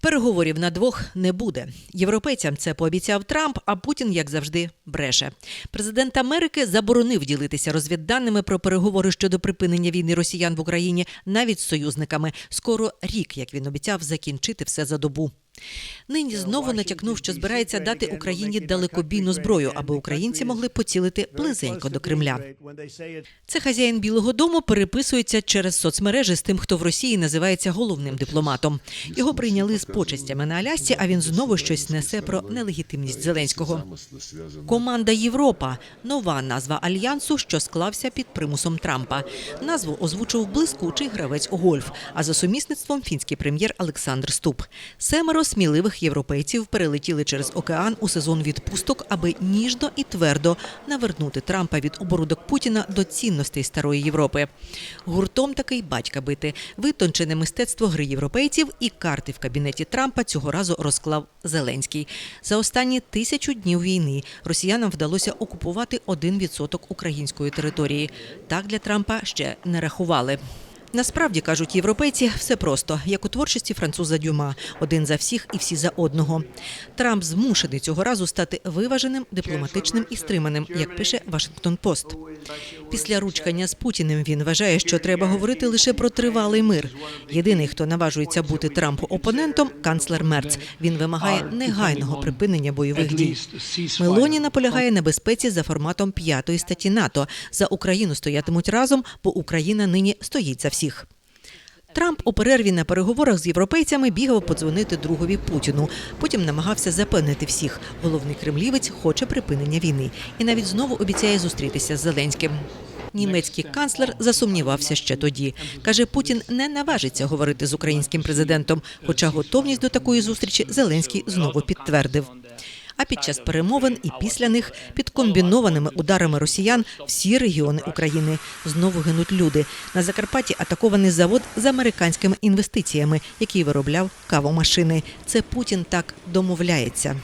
Переговорів на двох не буде. Європейцям це пообіцяв Трамп, а Путін, як завжди, бреше. Президент Америки заборонив ділитися розвідданими про переговори щодо припинення війни росіян в Україні навіть з союзниками. Скоро рік, як він обіцяв, закінчити все за добу. Нині знову натякнув, що збирається дати Україні далекобійну зброю, аби українці могли поцілити близенько до Кремля. Це хазяїн Білого Дому переписується через соцмережі з тим, хто в Росії називається головним дипломатом. Його прийняли з почестями на Алясці, а він знову щось несе про нелегітимність Зеленського. Команда Європа нова назва альянсу, що склався під примусом Трампа. Назву озвучив блискучий гравець у гольф. А за сумісництвом фінський прем'єр Олександр Ступ. Семеро сміливих європейців перелетіли через океан у сезон відпусток, аби ніжно і твердо навернути Трампа від оборудок Путіна до цінностей старої Європи. Гуртом такий батька бити, витончене мистецтво гри європейців і карти в кабінеті Трампа цього разу розклав Зеленський. За останні тисячу днів війни росіянам вдалося окупувати 1% української території. Так для Трампа ще не рахували. Насправді кажуть європейці, все просто як у творчості француза Дюма, один за всіх і всі за одного. Трамп змушений цього разу стати виваженим, дипломатичним і стриманим, як пише Вашингтон Пост. Після ручкання з Путіним він вважає, що треба говорити лише про тривалий мир. Єдиний, хто наважується бути Трампу опонентом, канцлер Мерц. Він вимагає негайного припинення бойових дій. Мелоні наполягає на безпеці за форматом п'ятої статті НАТО. За Україну стоятимуть разом, бо Україна нині стоїть за всіх. Трамп у перерві на переговорах з європейцями бігав подзвонити другові Путіну. Потім намагався запевнити всіх. Головний кремлівець хоче припинення війни і навіть знову обіцяє зустрітися з Зеленським. Німецький канцлер засумнівався ще тоді. Каже, Путін не наважиться говорити з українським президентом, хоча готовність до такої зустрічі Зеленський знову підтвердив. А під час перемовин і після них під комбінованими ударами росіян всі регіони України знову гинуть люди. На Закарпатті атакований завод з американськими інвестиціями, який виробляв кавомашини. Це Путін так домовляється.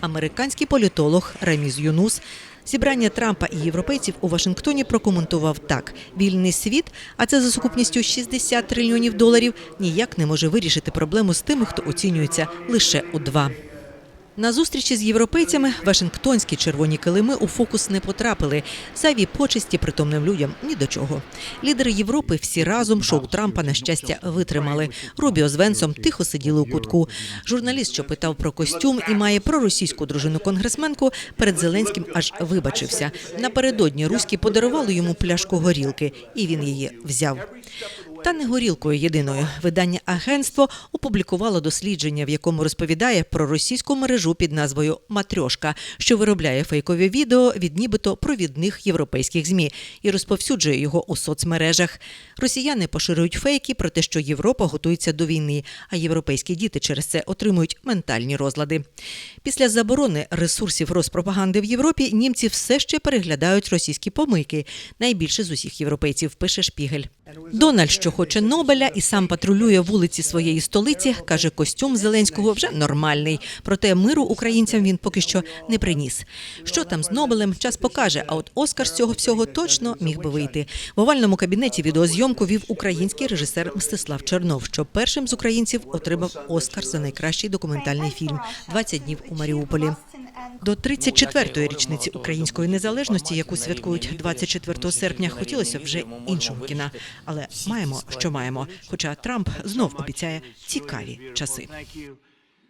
Американський політолог Реміз Юнус зібрання Трампа і європейців у Вашингтоні прокоментував так: вільний світ, а це за сукупністю 60 трильйонів доларів, ніяк не може вирішити проблему з тими, хто оцінюється лише у два. На зустрічі з європейцями Вашингтонські червоні килими у фокус не потрапили. Зайві почесті притомним людям ні до чого. Лідери Європи всі разом шоу Трампа на щастя витримали. Рубіо з Венсом тихо сиділи у кутку. Журналіст, що питав про костюм і має проросійську дружину конгресменку, перед Зеленським аж вибачився. Напередодні руські подарували йому пляшку горілки, і він її взяв. Та не горілкою єдиною. Видання агентство опублікувало дослідження, в якому розповідає про російську мережу під назвою Матрьошка, що виробляє фейкові відео від нібито провідних європейських змі і розповсюджує його у соцмережах. Росіяни поширюють фейки про те, що Європа готується до війни, а європейські діти через це отримують ментальні розлади. Після заборони ресурсів розпропаганди в Європі німці все ще переглядають російські помийки. Найбільше з усіх європейців пише Шпігель. Дональд, що хоче Нобеля і сам патрулює вулиці своєї столиці, каже, костюм Зеленського вже нормальний. Проте миру українцям він поки що не приніс. Що там з Нобелем, час покаже. А от Оскар з цього всього точно міг би вийти. В овальному кабінеті відеозйомку вів український режисер Мстислав Чернов, що першим з українців отримав Оскар за найкращий документальний фільм «20 днів у Маріуполі. До 34-ї річниці української незалежності, яку святкують 24 серпня, хотілося вже іншого кіна. Але маємо, що маємо. Хоча Трамп знов обіцяє цікаві часи.